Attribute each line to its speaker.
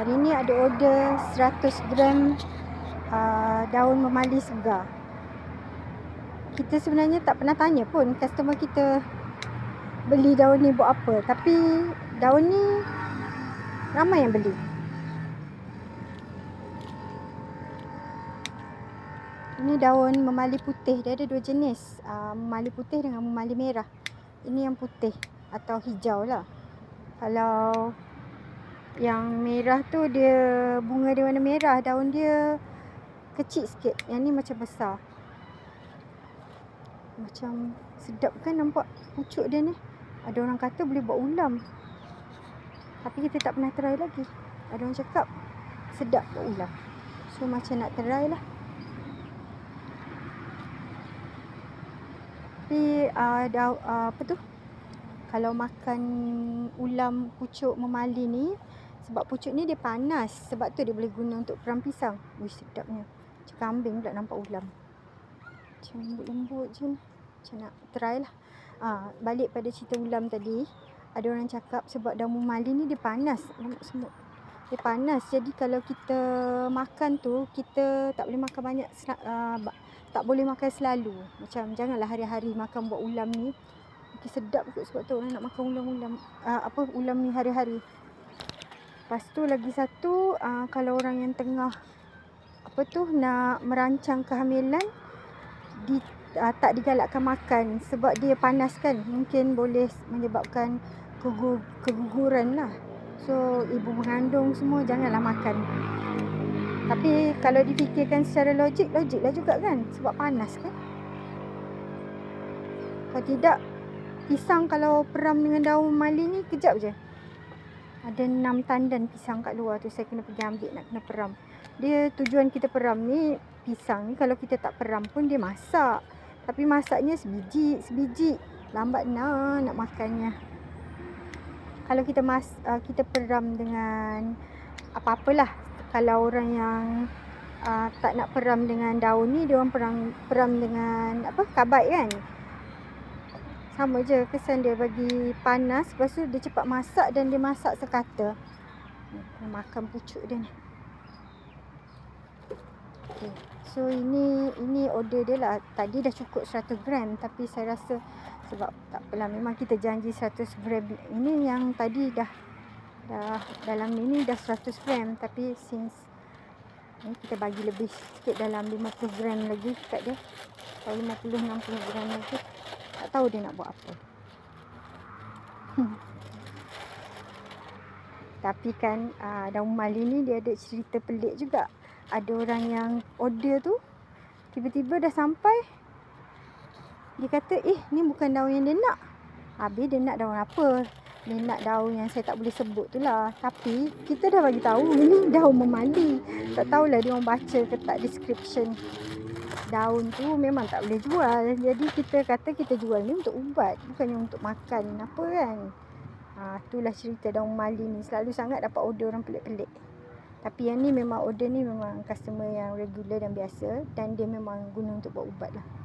Speaker 1: ada order 100 gram uh, daun memali segar. Kita sebenarnya tak pernah tanya pun customer kita beli daun ni buat apa. Tapi daun ni ramai yang beli. Ini daun memali putih. Dia ada dua jenis. Uh, memali putih dengan memali merah. Ini yang putih atau hijau lah. Kalau yang merah tu dia bunga dia warna merah. Daun dia kecil sikit. Yang ni macam besar. Macam sedap kan nampak pucuk dia ni. Ada orang kata boleh buat ulam. Tapi kita tak pernah try lagi. Ada orang cakap sedap buat ulam. So macam nak try lah. Tapi uh, dah, uh, apa tu? Kalau makan ulam pucuk memali ni sebab pucuk ni dia panas. Sebab tu dia boleh guna untuk peram pisang. Wih sedapnya. Macam kambing pula nampak ulam. Macam lembut-lembut je. Macam nak try lah. Uh, balik pada cerita ulam tadi. Ada orang cakap sebab daun memali ni dia panas. Nampak semut. Dia panas. Jadi kalau kita makan tu, kita tak boleh makan banyak. Uh, tak boleh makan selalu. Macam janganlah hari-hari makan buat ulam ni. Mungkin sedap kot sebab tu orang nak makan ulam-ulam. Uh, apa ulam ni hari-hari. Lepas tu lagi satu, uh, kalau orang yang tengah apa tu nak merancang kehamilan di uh, tak digalakkan makan sebab dia panas kan. Mungkin boleh menyebabkan keguguran lah. So ibu mengandung semua janganlah makan. Tapi kalau difikirkan secara logik, logiklah juga kan. Sebab panas kan. Kalau tidak, pisang kalau peram dengan daun mali ni kejap je. Ada enam tandan pisang kat luar tu saya kena pergi ambil nak kena peram. Dia tujuan kita peram ni, pisang ni kalau kita tak peram pun dia masak. Tapi masaknya sebiji, sebiji. Lambat nak nak makannya. Kalau kita mas, uh, kita peram dengan apa-apalah kalau orang yang uh, tak nak peram dengan daun ni dia orang peram peram dengan apa kabat kan sama je kesan dia bagi panas lepas tu dia cepat masak dan dia masak sekata. Ni, makan pucuk dia ni. Okay. so ini ini order dia lah. Tadi dah cukup 100 gram tapi saya rasa sebab tak apalah memang kita janji 100 gram. Ini yang tadi dah dah dalam ni dah 100 gram tapi since ni kita bagi lebih sikit dalam 50 gram lagi kat dia. Atau 50 60 gram lagi tak tahu dia nak buat apa tapi kan uh, daun mali ni dia ada cerita pelik juga ada orang yang order tu tiba-tiba dah sampai dia kata eh ni bukan daun yang dia nak habis dia nak daun apa dia nak daun yang saya tak boleh sebut tu lah. Tapi kita dah bagi tahu ini daun memali. Tak tahulah dia orang baca ke tak description. Daun tu memang tak boleh jual. Jadi kita kata kita jual ni untuk ubat. Bukannya untuk makan apa kan. Ha, itulah cerita daun memali ni. Selalu sangat dapat order orang pelik-pelik. Tapi yang ni memang order ni memang customer yang regular dan biasa. Dan dia memang guna untuk buat ubat lah.